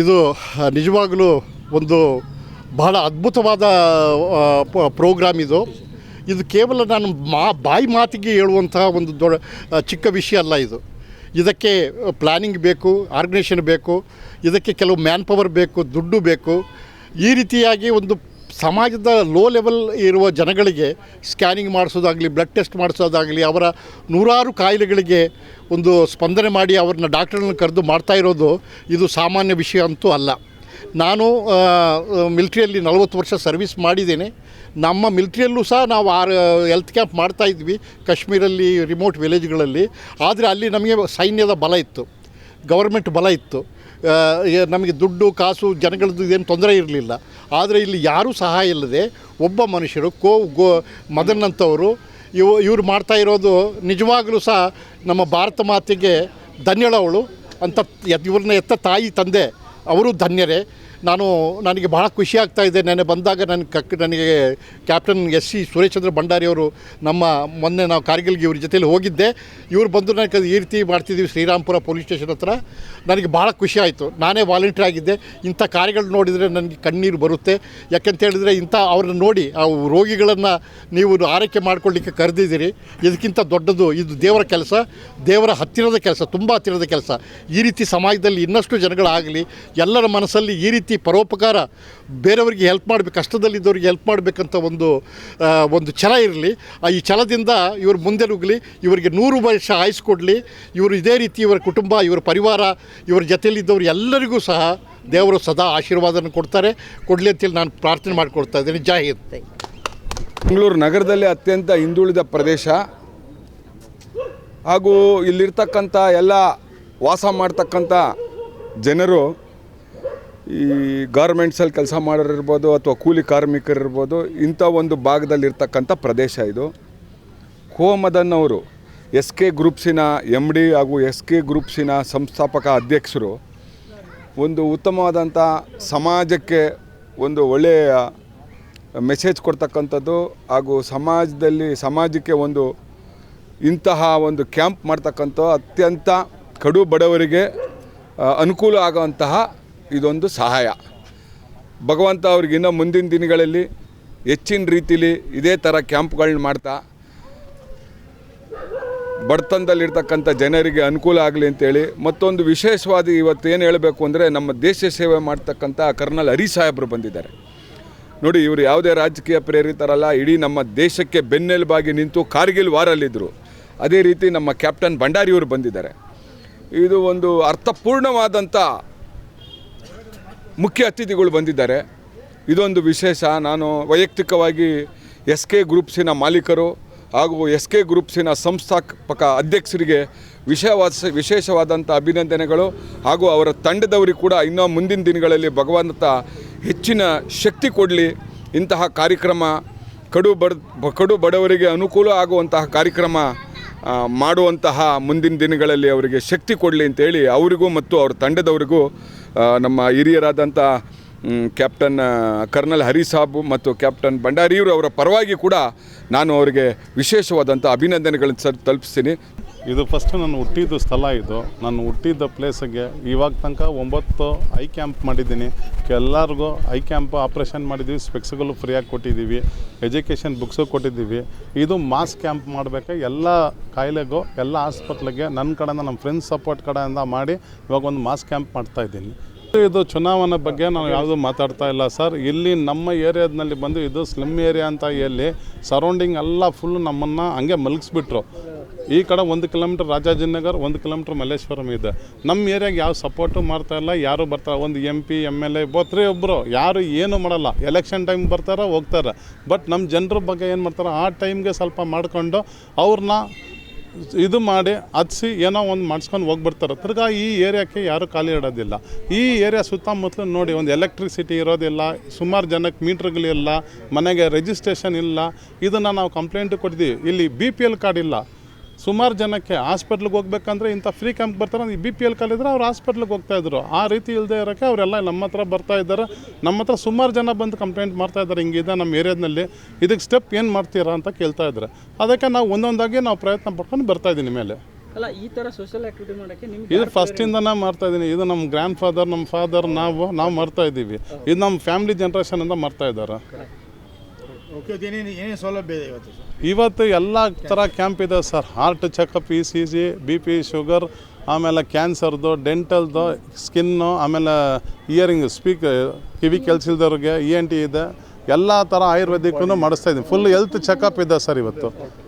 ಇದು ನಿಜವಾಗಲೂ ಒಂದು ಬಹಳ ಅದ್ಭುತವಾದ ಪ್ರೋಗ್ರಾಮ್ ಇದು. ಇದು ಕೇವಲ ನಾನು ಮಾ, ಬಾಯಿ ಮಾತಿಗೆ ಹೇಳುವಂತಹ ಒಂದು ದೊಡ್ಡ ಚಿಕ್ಕ ವಿಷಯ ಅಲ್ಲ ಇದು. ಇದಕ್ಕೆ ಪ್ಲ್ಯಾನಿಂಗ್ ಬೇಕು ಆರ್ಗನೈಸೇಷನ್ ಬೇಕು, ಇದಕ್ಕೆ ಕೆಲವು ಮ್ಯಾನ್ ಪವರ್ ಬೇಕು, ದುಡ್ಡು ಬೇಕು. ಈ ರೀತಿಯಾಗಿ ಒಂದು ಸಮಾಜದ ಲೋ ಲೆವೆಲ್ ಇರುವ ಜನಗಳಿಗೆ ಸ್ಕ್ಯಾನಿಂಗ್ ಮಾಡಿಸೋದಾಗಲಿ ಬ್ಲಡ್ ಟೆಸ್ಟ್ ಮಾಡಿಸೋದಾಗಲಿ, ಅವರ ನೂರಾರು ಕಾಯಿಲೆಗಳಿಗೆ ಒಂದು ಸ್ಪಂದನೆ ಮಾಡಿ ಅವ್ರನ್ನ ಡಾಕ್ಟ್ರನ್ನ ಕರೆದು ಮಾಡ್ತಾ ಇರೋದು ಇದು ಸಾಮಾನ್ಯ ವಿಷಯ ಅಂತೂ ಅಲ್ಲ. ನಾನು ಮಿಲ್ಟ್ರಿಯಲ್ಲಿ ನಲವತ್ತು ವರ್ಷ ಸರ್ವಿಸ್ ಮಾಡಿದ್ದೇನೆ. ನಮ್ಮ ಮಿಲ್ಟ್ರಿಯಲ್ಲೂ ಸಹ ನಾವು ಆರ್, ಹೆಲ್ತ್ ಕ್ಯಾಂಪ್ ಮಾಡ್ತಾ ಇದ್ವಿ, ಕಾಶ್ಮೀರಲ್ಲಿ ರಿಮೋಟ್ ವಿಲೇಜ್ಗಳಲ್ಲಿ. ಆದರೆ ಅಲ್ಲಿ ನಮಗೆ ಸೈನ್ಯದ ಬಲ ಇತ್ತು ಗೌರ್ಮೆಂಟ್ ಬಲ ಇತ್ತು. ನಮಗೆ ದುಡ್ಡು, ಕಾಸು, ಜನಗಳದ್ದು ಏನು ತೊಂದರೆ ಇರಲಿಲ್ಲ. ಆದರೆ ಇಲ್ಲಿ ಯಾರೂ ಸಹಾಯ ಇಲ್ಲದೆ ಒಬ್ಬ ಮನುಷ್ಯರು, ಕೋ, ಗೋ, ಮದನ್ ಅಂತವರು ಇವು ಇವ್ರು ಮಾಡ್ತಾ ಇರೋದು ನಿಜವಾಗಲೂ ಸಹ ನಮ್ಮ ಭಾರತ ಮಾತೆಗೆ ಧನ್ಯಳವಳು ಅಂತ ಇವ್ರನ್ನ ಎತ್ತ ತಾಯಿ ತಂದೆ, ಅವರು ಧನ್ಯರೇ. ನಾನು ನನಗೆ ಬಹಳ ಖುಷಿ ಆಗ್ತಾ ಇದೆ. ನೆನೆ ಬಂದಾಗ ನನ್ನ ಕಕ್ ನನಗೆ captain S C Suresh Chandra ಅವರು ನಮ್ಮ ಮೊನ್ನೆ ನಾವು ಕಾರ್ಗಿಲ್ಗೆ ಇವ್ರ ಜೊತೆಯಲ್ಲಿ ಹೋಗಿದ್ದೆ. ಇವ್ರು ಬಂದು ನನಗೆ ಈ ರೀತಿ ಮಾಡ್ತಿದ್ದೀವಿ ಶ್ರೀರಾಮ್ಪುರ ಪೊಲೀಸ್ ಸ್ಟೇಷನ್ ಹತ್ರ. ನನಗೆ ಭಾಳ ಖುಷಿ ಆಯಿತು. ನಾನೇ ವಾಲಂಟಿಯರ್ ಆಗಿದ್ದೆ. ಇಂಥ ಕಾರ್ಯಗಳು ನೋಡಿದರೆ ನನಗೆ ಕಣ್ಣೀರು ಬರುತ್ತೆ. ಯಾಕೆಂತ ಹೇಳಿದರೆ ಇಂಥ ಅವ್ರನ್ನ ನೋಡಿ ಆ ರೋಗಿಗಳನ್ನು ನೀವು ಆರೈಕೆ ಮಾಡ್ಕೊಳ್ಳಿಕ್ಕೆ ಕರೆದಿದ್ದೀರಿ. ಇದಕ್ಕಿಂತ ದೊಡ್ಡದು ಇದು ದೇವರ ಕೆಲಸ. ದೇವರ ಹತ್ತಿರದ ಕೆಲಸ, ತುಂಬ ಹತ್ತಿರದ ಕೆಲಸ. ಈ ರೀತಿ ಸಮಾಜದಲ್ಲಿ ಇನ್ನಷ್ಟು ಜನಗಳಾಗಲಿ, ಎಲ್ಲರ ಮನಸ್ಸಲ್ಲಿ ಈ ರೀತಿ ಪರೋಪಕಾರ ಬೇರೆಯವರಿಗೆ ಹೆಲ್ಪ್ ಮಾಡಬೇಕು, ಕಷ್ಟದಲ್ಲಿದ್ದವ್ರಿಗೆ ಹೆಲ್ಪ್ ಮಾಡಬೇಕಂತ ಒಂದು ಒಂದು ಛಲ ಇರಲಿ. ಈ ಛಲದಿಂದ ಇವರು ಮುಂದೆ ನುಗ್ಗಲಿ ಇವರಿಗೆ ನೂರು ವರ್ಷ ಆಯುಸ್ ಕೊಡಲಿ. ಇವರು ಇದೇ ರೀತಿ ಇವರ ಕುಟುಂಬ, ಇವರ ಪರಿವಾರ, ಇವರ ಜೊತೆಯಲ್ಲಿದ್ದವರು ಎಲ್ಲರಿಗೂ ಸಹ ದೇವರು ಸದಾ ಆಶೀರ್ವಾದನ ಕೊಡ್ತಾರೆ. ಕೊಡಲಿ ಅಂತೇಳಿ ನಾನು ಪ್ರಾರ್ಥನೆ ಮಾಡಿಕೊಡ್ತಾ ಇದ್ದೀನಿ. ಜೈ ಬೆಂಗಳೂರು ನಗರದಲ್ಲಿ ಅತ್ಯಂತ ಹಿಂದುಳಿದ ಪ್ರದೇಶ. ಹಾಗೂ ಇಲ್ಲಿರ್ತಕ್ಕಂಥ ಎಲ್ಲ ವಾಸ ಮಾಡ್ತಕ್ಕಂಥ ಜನರು ಈ ಗಾರ್ಮೆಂಟ್ಸಲ್ಲಿ ಕೆಲಸ ಮಾಡೋರಿರ್ಬೋದು ಅಥವಾ ಕೂಲಿ ಕಾರ್ಮಿಕರಿರ್ಬೋದು, ಇಂಥ ಒಂದು ಭಾಗದಲ್ಲಿರ್ತಕ್ಕಂಥ ಪ್ರದೇಶ ಇದು. ಕೋಮದನ್ ಅವರು ಎಸ್ ಕೆ ಗ್ರೂಪ್ಸಿನ ಎಂ ಡಿ ಹಾಗೂ ಎಸ್ ಕೆ ಗ್ರೂಪ್ಸಿನ ಸಂಸ್ಥಾಪಕ ಅಧ್ಯಕ್ಷರು ಒಂದು ಉತ್ತಮವಾದಂಥ ಸಮಾಜಕ್ಕೆ ಒಂದು ಒಳ್ಳೆಯ ಮೆಸೇಜ್ ಕೊಡ್ತಕ್ಕಂಥದ್ದು ಹಾಗೂ ಸಮಾಜದಲ್ಲಿ, ಸಮಾಜಕ್ಕೆ ಒಂದು ಇಂತಹ ಒಂದು ಕ್ಯಾಂಪ್ ಮಾಡ್ತಕ್ಕಂಥ ಅತ್ಯಂತ ಕಡು ಬಡವರಿಗೆ ಅನುಕೂಲ ಆಗುವಂತಹ ಇದೊಂದು ಸಹಾಯ. ಭಗವಂತ ಅವ್ರಿಗಿನ್ನ ಮುಂದಿನ ದಿನಗಳಲ್ಲಿ ಹೆಚ್ಚಿನ ರೀತಿಲಿ ಇದೇ ಥರ ಕ್ಯಾಂಪ್ಗಳನ್ನ ಮಾಡ್ತಾ, ಬಡತನದಲ್ಲಿರ್ತಕ್ಕಂಥ ಜನರಿಗೆ ಅನುಕೂಲ ಆಗಲಿ ಅಂತೇಳಿ ಮತ್ತೊಂದು ವಿಶೇಷವಾದ ಇವತ್ತು ಏನು ಹೇಳಬೇಕು ಅಂದರೆ ನಮ್ಮ ದೇಶ ಸೇವೆ ಮಾಡ್ತಕ್ಕಂಥ ಕರ್ನಲ್ ಹರಿ ಸಾಹೇಬರು ಬಂದಿದ್ದಾರೆ. ನೋಡಿ, ಇವರು ಯಾವುದೇ ರಾಜಕೀಯ ಪ್ರೇರಿತರಲ್ಲ, ಇಡೀ ನಮ್ಮ ದೇಶಕ್ಕೆ ಬೆನ್ನೆಲುಬಾಗಿ ನಿಂತು ಕಾರ್ಗಿಲ್ ವಾರಲ್ಲಿದ್ದರು ಅದೇ ರೀತಿ ನಮ್ಮ ಕ್ಯಾಪ್ಟನ್ ಭಂಡಾರಿಯವರು ಬಂದಿದ್ದಾರೆ. ಇದು ಒಂದು ಅರ್ಥಪೂರ್ಣವಾದಂಥ ಮುಖ್ಯ ಅತಿಥಿಗಳು ಬಂದಿದ್ದಾರೆ. ಇದೊಂದು ವಿಶೇಷ. ನಾನು ವೈಯಕ್ತಿಕವಾಗಿ ಎಸ್ ಕೆ ಗ್ರೂಪ್ಸಿನ ಮಾಲೀಕರು ಹಾಗೂ ಎಸ್ ಕೆ ಗ್ರೂಪ್ಸಿನ ಸಂಸ್ಥಾಪಕ ಅಧ್ಯಕ್ಷರಿಗೆ ವಿಷಯವಾದ ವಿಶೇಷವಾದಂಥ ಅಭಿನಂದನೆಗಳು ಹಾಗೂ ಅವರ ತಂಡದವರಿಗೆ ಕೂಡ ಇನ್ನೂ ಮುಂದಿನ ದಿನಗಳಲ್ಲಿ ಭಗವಂತ ಹೆಚ್ಚಿನ ಶಕ್ತಿ ಕೊಡಲಿ. ಇಂತಹ ಕಾರ್ಯಕ್ರಮ ಕಡು ಬಡ, ಕಡು ಬಡವರಿಗೆ ಅನುಕೂಲ ಆಗುವಂತಹ ಕಾರ್ಯಕ್ರಮ ಮಾಡುವಂತಹ ಮುಂದಿನ ದಿನಗಳಲ್ಲಿ ಅವರಿಗೆ ಶಕ್ತಿ ಕೊಡಲಿ ಅಂತೇಳಿ ಅವರಿಗೂ ಮತ್ತು ಅವ್ರ ತಂಡದವರಿಗೂ ನಮ್ಮ ಹಿರಿಯರಾದಂಥ ಕ್ಯಾಪ್ಟನ್ ಕರ್ನಲ್ ಹರಿ ಸಾಬು ಮತ್ತು ಕ್ಯಾಪ್ಟನ್ ಭಂಡಾರಿಯವರು ಅವರ ಪರವಾಗಿ ಕೂಡ ನಾನು ಅವರಿಗೆ ವಿಶೇಷವಾದಂಥ ಅಭಿನಂದನೆಗಳನ್ನು ತಲುಪಿಸ್ತೀನಿ. ಇದು ಫಸ್ಟ್ ನಾನು ಹುಟ್ಟಿದ ಸ್ಥಳ ಇದು. ನಾನು ಹುಟ್ಟಿದ್ದ ಪ್ಲೇಸಿಗೆ ಇವಾಗ ತನಕ ಒಂಬತ್ತು ಐ ಕ್ಯಾಂಪ್ ಮಾಡಿದ್ದೀನಿ. ಎಲ್ಲರಿಗೂ ಐ ಕ್ಯಾಂಪ್ ಆಪ್ರೇಷನ್ ಮಾಡಿದ್ದೀವಿ ಸ್ಪೆಕ್ಸ್ಗಳು ಫ್ರೀಯಾಗಿ ಕೊಟ್ಟಿದ್ದೀವಿ ಎಜುಕೇಷನ್ ಬುಕ್ಸು ಕೊಟ್ಟಿದ್ದೀವಿ. ಇದು ಮಾಸ್ ಕ್ಯಾಂಪ್ ಮಾಡಬೇಕು? ಎಲ್ಲ ಕಾಯಿಲೆಗೂ, ಎಲ್ಲ ಆಸ್ಪತ್ರೆಗೆ ನನ್ನ ಕಡೆಯಿಂದ ನಮ್ಮ ಫ್ರೆಂಡ್ಸ್ ಸಪೋರ್ಟ್ ಕಡೆಯಿಂದ ಮಾಡಿ ಇವಾಗ ಒಂದು ಮಾಸ್ ಕ್ಯಾಂಪ್ ಮಾಡ್ತಾ ಇದ್ದೀನಿ. ಇದು ಚುನಾವಣೆ ಬಗ್ಗೆ ನಾವು ಯಾವುದೂ ಮಾತಾಡ್ತಾ ಇಲ್ಲ ಸರ್ ಇಲ್ಲಿ ನಮ್ಮ ಏರಿಯಾದಲ್ಲಿ ಬಂದು ಇದು ಸ್ಲಿಮ್ ಏರಿಯಾ ಅಂತ ಹೇಳಿ ಸರೌಂಡಿಂಗ್ ಎಲ್ಲ ಫುಲ್ ನಮ್ಮನ್ನು ಹಂಗೆ ಮಲಗಿಸ್ಬಿಟ್ರು. ಈ ಕಡೆ ಒಂದು ಕಿಲೋಮೀಟ್ರ್ ರಾಜಾಜಿನಗರ್, ಒಂದು ಕಿಲೋಮೀಟ್ರ್ ಮಲ್ಲೇಶ್ವರಂ ಇದೆ. ನಮ್ಮ ಏರಿಯಾಗೆ ಯಾವ ಸಪೋರ್ಟು ಮಾಡ್ತಾ ಇಲ್ಲ, ಯಾರು ಬರ್ತಾರೆ ಒಂದು M P M L A ಬೋತ್ರಿ ಒಬ್ಬರು ಯಾರು ಏನು ಮಾಡಲ್ಲ. ಎಲೆಕ್ಷನ್ ಟೈಮ್ ಬರ್ತಾರೆ, ಹೋಗ್ತಾರೆ. ಬಟ್ ನಮ್ಮ ಜನರ ಬಗ್ಗೆ ಏನು ಮಾಡ್ತಾರೆ, ಆ ಟೈಮ್ಗೆ ಸ್ವಲ್ಪ ಮಾಡಿಕೊಂಡು ಅವ್ರನ್ನ ಇದು ಮಾಡಿ ಹತ್ಸಿ ಏನೋ ಒಂದು ಮಾಡಿಸ್ಕೊಂಡು ಹೋಗ್ಬಿಡ್ತಾರೆ. ತಿರ್ಗಾ ಈ ಏರಿಯಾಕ್ಕೆ ಯಾರು ಖಾಲಿ ಇಡೋದಿಲ್ಲ. ಈ ಏರಿಯಾ ಸುತ್ತಮುತ್ತಲು ನೋಡಿ, ಒಂದು ಎಲೆಕ್ಟ್ರಿಸಿಟಿ ಇರೋದಿಲ್ಲ, ಸುಮಾರು ಜನಕ್ಕೆ ಮೀಟ್ರ್ಗಳಿಲ್ಲ ಮನೆಗೆ ರಿಜಿಸ್ಟ್ರೇಷನ್ ಇಲ್ಲ. ಇದನ್ನು ನಾವು ಕಂಪ್ಲೇಂಟ್ ಕೊಟ್ಟಿದ್ದೀವಿ ಇಲ್ಲಿ ಬಿ ಪಿ ಎಲ್ ಕಾರ್ಡ್ ಇಲ್ಲ. ಸುಮಾರು ಜನಕ್ಕೆ ಹಾಸ್ಪಿಟ್ಲಿಗೆ ಹೋಗ್ಬೇಕಂದ್ರೆ ಇಂಥ ಫ್ರೀ ಕ್ಯಾಂಪ್ ಬರ್ತಾರೆ. ಈ ಬಿ ಪಿ ಎಲ್ ಕಾಲಿದ್ರೆ ಅವ್ರು ಹಾಸ್ಪಿಟ್ಲಿಗೆ ಹೋಗ್ತಾ ಇದ್ರು. ಆ ರೀತಿ ಇಲ್ಲದೆ ಇರೋಕ್ಕೆ ಅವರೆಲ್ಲ ನಮ್ಮ ಹತ್ರ ಬರ್ತಾ ಇದ್ದಾರೆ. ನಮ್ಮ ಹತ್ರ ಸುಮಾರು ಜನ ಬಂದು ಕಂಪ್ಲೇಂಟ್ ಮಾಡ್ತಾ ಇದ್ದಾರೆ. ಹಿಂಗಿದೆ ನಮ್ಮ ಏರಿಯಾದಲ್ಲಿ. ಇದಕ್ಕೆ ಸ್ಟೆಪ್ ಏನು ಮಾಡ್ತೀರಾ ಅಂತ ಕೇಳ್ತಾ ಇದ್ದಾರೆ. ಅದಕ್ಕೆ ನಾವು ಒಂದೊಂದಾಗಿ ನಾವು ಪ್ರಯತ್ನ ಪಡ್ಕೊಂಡು ಬರ್ತಾ ಇದ್ದೀನಿ ಮೇಲೆ ಅಲ್ಲ ಈ ಥರ ಸೋಷಿಯಲ್ ಆಕ್ಟಿವಿಟಿ ಮಾಡೋಕ್ಕೆ ನಿಮ್ಗೆ ಇದು ಫಸ್ಟಿಂದನೇ ಮಾಡ್ತಾ ಇದ್ದೀನಿ. ಇದು ನಮ್ಮ ಗ್ರ್ಯಾಂಡ್ ಫಾದರ್ ನಮ್ಮ ಫಾದರ್ ನಾವು ನಾವು ಮಾಡ್ತಾ ಇದ್ದೀವಿ. ಇದು ನಮ್ಮ ಫ್ಯಾಮಿಲಿ ಅಂತ ಮಾಡ್ತಾ ಇದ್ದಾರೆ. ಇವತ್ತು ಇವತ್ತು ಎಲ್ಲ ಥರ ಕ್ಯಾಂಪ್ ಇದೆ sir. Heart checkup E C G B P sugar ಆಮೇಲೆ ಕ್ಯಾನ್ಸರ್ದು ಡೆಂಟಲ್ದು ಸ್ಕಿನ್ನು ಆಮೇಲೆ ಇಯರಿಂಗ್ ಸ್ಪೀಕ್ ಕಿವಿ ಕೆಲ್ಸಿಲ್ದವ್ರಿಗೆ ಇ ಎನ್ ಟಿ ಇದೆ. ಎಲ್ಲ ಥರ ಆಯುರ್ವೇದಿಕ್ಕೂ ಮಾಡಿಸ್ತಾ ಇದ್ದೀನಿ. ಫುಲ್ ಹೆಲ್ತ್ ಚೆಕಪ್ ಇದೆ ಸರ್ ಇವತ್ತು.